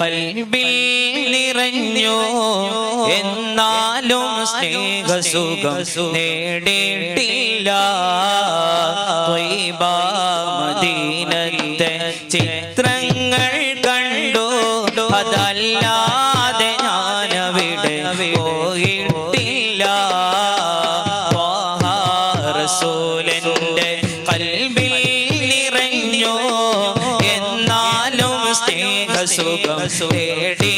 കൽവിൽ നിറഞ്ഞു. എന്നാലും സ്നേഹസുഖം നേടിയിട്ടില്ല. മദീന സുഖം തേടി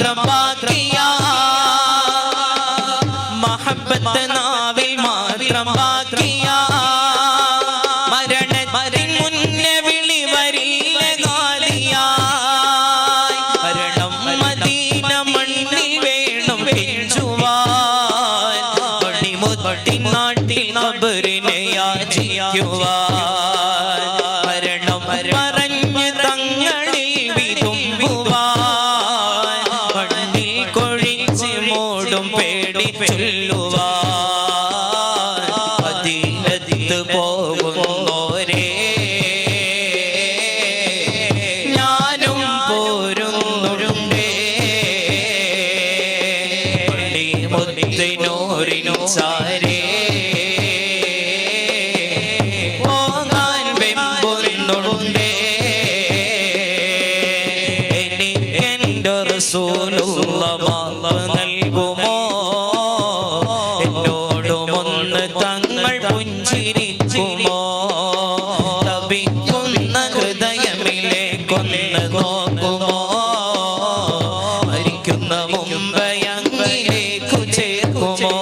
മാത്രം ബാക്കിയ മഹബത്ത് നാവിൽ മാത്രം ബാക്കിയ മരണത്തിൽ മുന്നേ വിളി വരില്ല കാലിയായി മരണം മദീന മണ്ണിൽ വേണം പിഞ്ചുവാൻ പടിമുത്തി നാട്ടിൽ കബറിനെ യാചിക്കുവാൻ. നൂറിനും സാരേ ഓങ്ങാൻ തങ്ങൾ കൊന്ന് നോക്കുമോ? മരിക്കുന്ന മുമ്പ് അങ്ങനെ Oh.